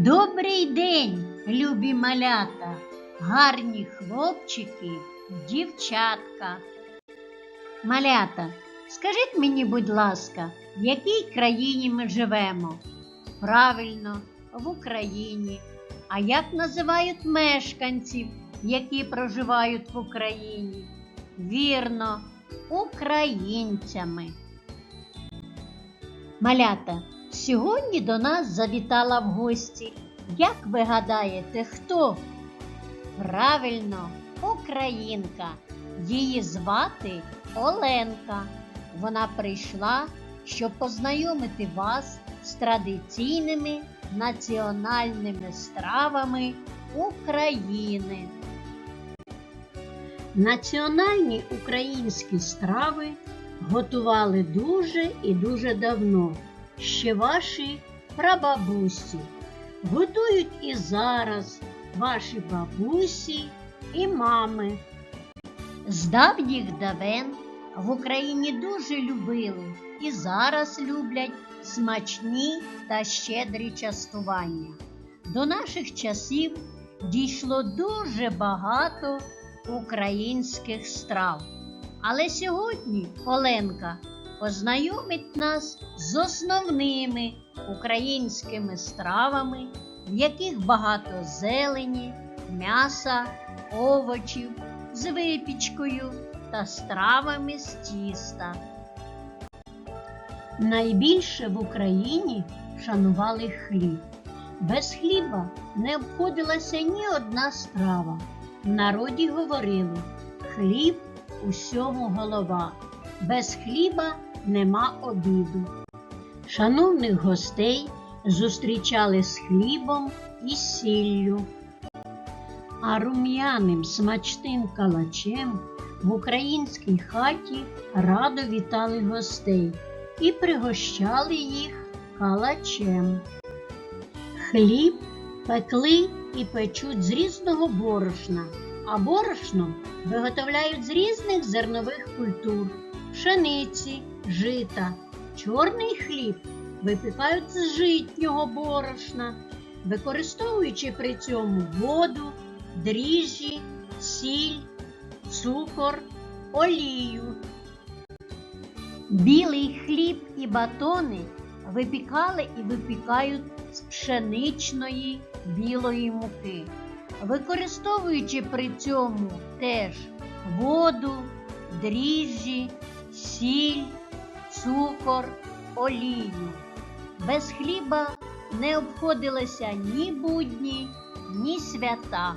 Добрий день, любі малята, гарні хлопчики, дівчатка. Малята, скажіть мені, будь ласка, в якій країні ми живемо? Правильно, в Україні. А як називають мешканців, які проживають в Україні? Вірно, українцями. Малята, сьогодні до нас завітала в гості. Як ви гадаєте, хто? Правильно, українка. Її звати Оленка. Вона прийшла, щоб познайомити вас з традиційними національними стравами України. Національні українські страви готували дуже і дуже давно, ще ваші прабабусі. Готують і зараз ваші бабусі і мами. З давніх давен в Україні дуже любили і зараз люблять смачні та щедрі частування. До наших часів дійшло дуже багато українських страв. Але сьогодні Оленка познайомить нас з основними українськими стравами, в яких багато зелені, м'яса, овочів, з випічкою та стравами з тіста. Найбільше в Україні шанували хліб. Без хліба не обходилася ні одна страва. В народі говорили хліб усьому голова. Без хліба нема обіду. Шановних гостей зустрічали з хлібом і сіллю. А рум'яним смачним калачем в українській хаті радо вітали гостей і пригощали їх калачем. Хліб пекли і печуть з різного борошна, а борошно виготовляють з різних зернових культур, пшениці, жита. Чорний хліб випікають з житнього борошна, використовуючи при цьому воду, дріжджі, сіль, цукор, олію. Білий хліб і батони випікали і випікають з пшеничної білої муки, використовуючи при цьому теж воду, дріжджі, сіль, цукор, олію. Без хліба не обходилися ні будні, ні свята.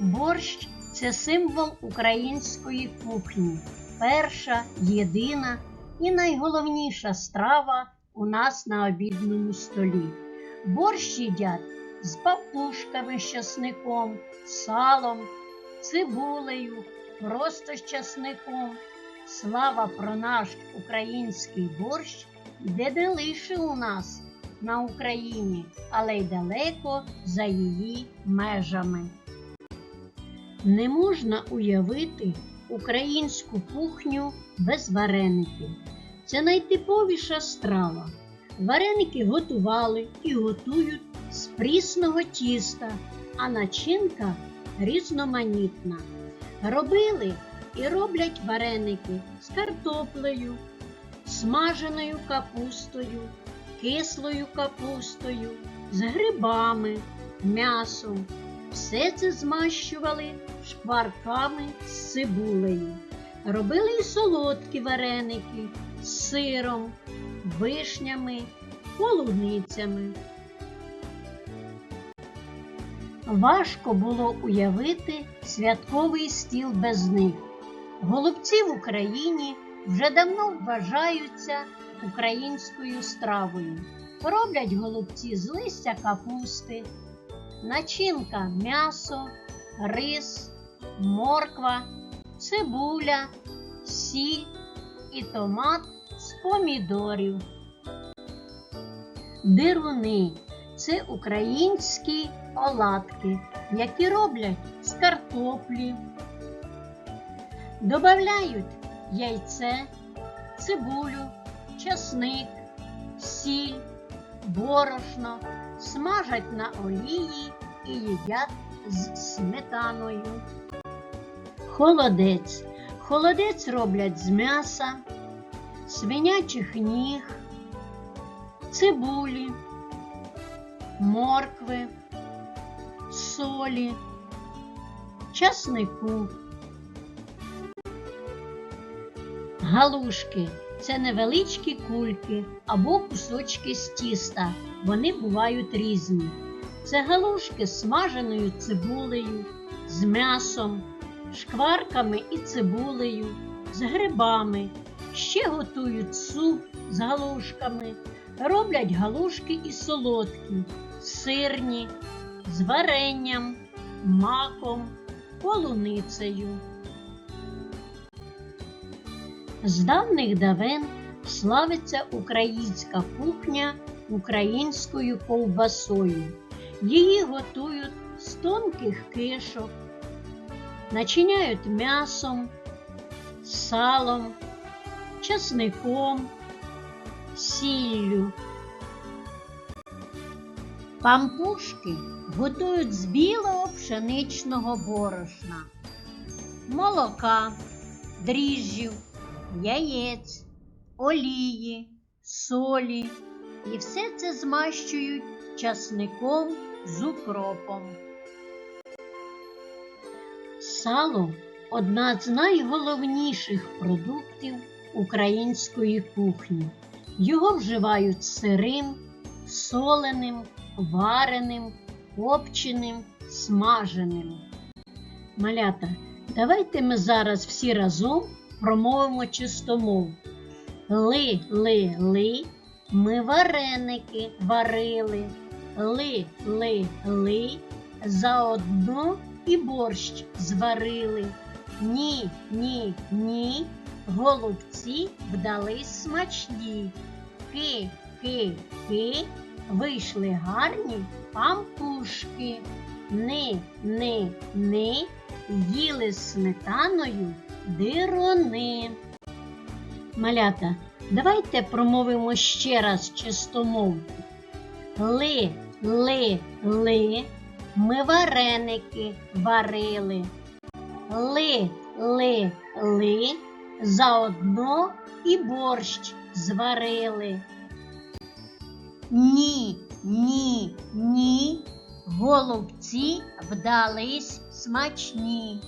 Борщ це символ української кухні, перша, єдина і найголовніша страва у нас на обідному столі. Борщ їдять з папушками з часником, салом, цибулею, просто з часником. Слава про наш український борщ йде не лише у нас на Україні, але й далеко за її межами. Не можна уявити українську кухню без вареників. Це найтиповіша страва. Вареники готували і готують з прісного тіста, а начинка різноманітна. Робили і роблять вареники з картоплею, смаженою капустою, кислою капустою, з грибами, м'ясом. Все це змащували шкварками з цибулею. Робили і солодкі вареники з сиром, вишнями, полуницями. Важко було уявити святковий стіл без них. Голубці в Україні вже давно вважаються українською стравою. Роблять голубці з листя капусти, начинка м'ясо, рис, морква, цибуля, сіль і томат з помідорів. Дируни це українські оладки, які роблять з картоплі. Добавляють яйце, цибулю, часник, сіль, борошно, смажать на олії і їдять з сметаною. Холодець. Холодець роблять з м'яса, свинячих ніг, цибулі, моркви, солі, часнику. Галушки це невеличкі кульки або кусочки з тіста. Вони бувають різні. Це галушки з смаженою цибулею, з м'ясом, шкварками і цибулею, з грибами. Ще готують суп з галушками, роблять галушки і солодкі, сирні, з варенням, маком, полуницею. З давних давен славиться українська кухня українською ковбасою. Її готують з тонких кишок, начиняють м'ясом, салом, часником, сіллю. Пампушки готують з білого пшеничного борошна, молока, дріжджів, яєць, олії, солі і все це змащують часником з укропом. Сало одна з найголовніших продуктів української кухні. Його вживають сирим, соленим, вареним, копченим, смаженим. Малята, давайте ми зараз всі разом промовимо чистомов. Ли, ли, ли, ми вареники варили. Ли, ли, ли, заодно і борщ зварили. Ні, ні, ні, голубці вдались смачні. Ки, ки, ки, вийшли гарні пампушки. Ни, ни, ни, їли сметаною дирони. Малята, давайте промовимо ще раз чистомовку. Ли, ли, ли, ми вареники варили. Ли, ли, ли, заодно і борщ зварили. Ні, ні, ні, голубці вдались смачні.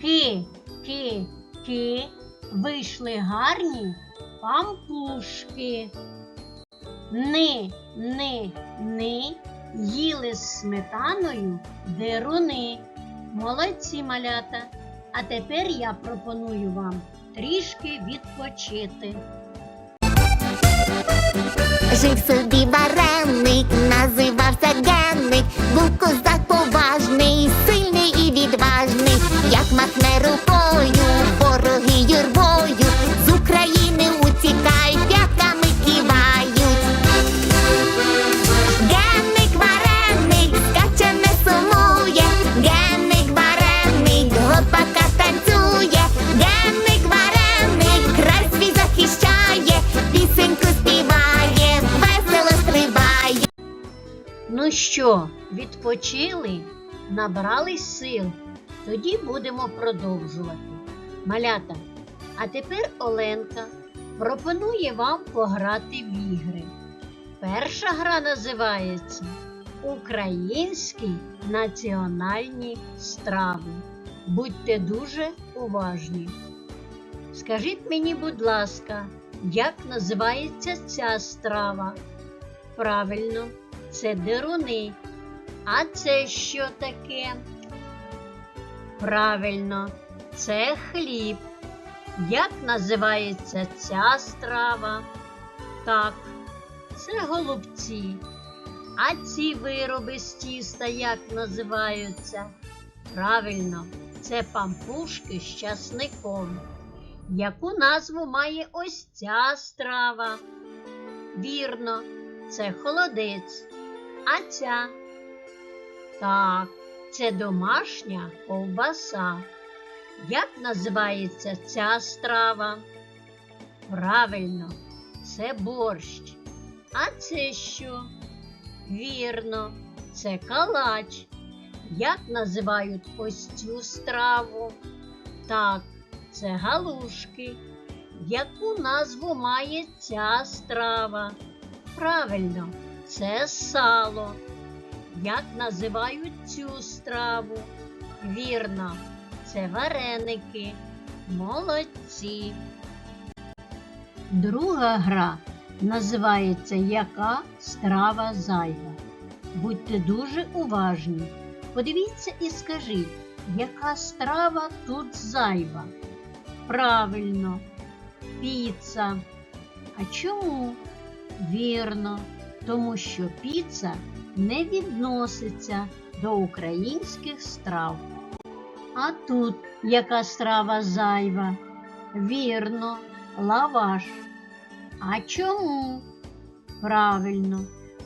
Ки, ки, ки, вийшли гарні пампушки. Ни, ни, ни, їли з сметаною деруни. Молодці малята. А тепер я пропоную вам трішки відпочити. Жив собі вареник, називався Генник, був козак поважний, сильний і відважний, як махне рукою, вороги юрбою, відпочили? Набрались сил? Тоді будемо продовжувати. Малята, а тепер Оленка пропонує вам пограти в ігри. Перша гра називається Українські національні страви. Будьте дуже уважні. Скажіть мені, будь ласка, як називається ця страва? Правильно, це деруни. А це що таке? Правильно, це хліб. Як називається ця страва? Так, це голубці. А ці вироби з тіста як називаються? Правильно, це пампушки з часником. Яку назву має ось ця страва? Вірно, це холодець. А ця? Так, це домашня ковбаса. Як називається ця страва? Правильно, це борщ. А це що? Вірно, це калач. Як називають ось цю страву? Так, це галушки. Яку назву має ця страва? Правильно, це сало. Як називають цю страву? Вірно, це вареники. Молодці. Друга гра називається Яка страва зайва. Будьте дуже уважні. Подивіться і скажіть, яка страва тут зайва? Правильно, піца. А чому? Вірно, тому що піца не відноситься до українських страв. А тут яка страва зайва? Вірно, лаваш. А чому? Правильно,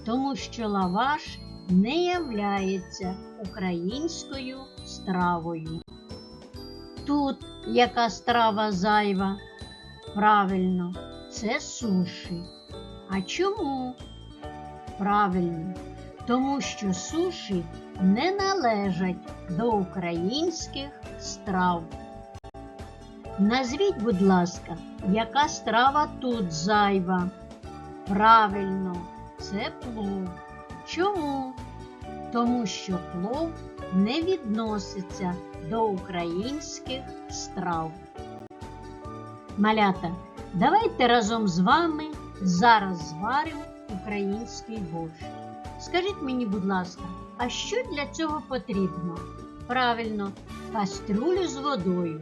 тому що лаваш не являється українською стравою. Тут яка страва зайва? Правильно, це суші. А чому? Правильно, тому що суші не належать до українських страв. Назвіть, будь ласка, яка страва тут зайва? Правильно, це плов. Чому? Тому що плов не відноситься до українських страв. Малята, давайте разом з вами зараз зваримо український борщ. Скажіть мені, будь ласка, а що для цього потрібно? Правильно, кастрюлю з водою.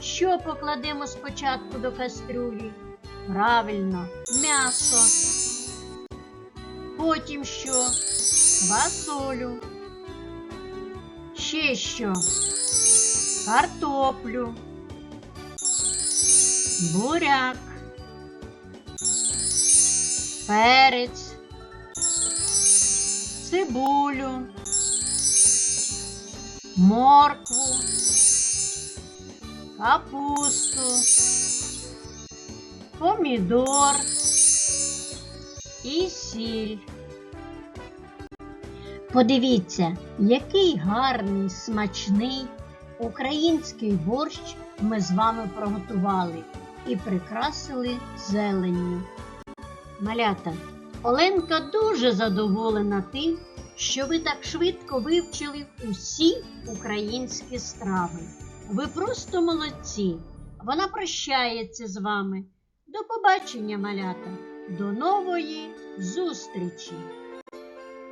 Що покладемо спочатку до кастрюлі? Правильно, м'ясо. Потім що? Квасолю. Ще що? Картоплю. Буряк. Перець. Цибулю. Моркву. Капусту. Помідор і сіль. Подивіться, який гарний, смачний український борщ ми з вами приготували і прикрасили зеленню. Малята, Оленка дуже задоволена тим, що ви так швидко вивчили усі українські страви. Ви просто молодці. Вона прощається з вами. До побачення, малята, до нової зустрічі.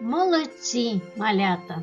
Молодці, малята!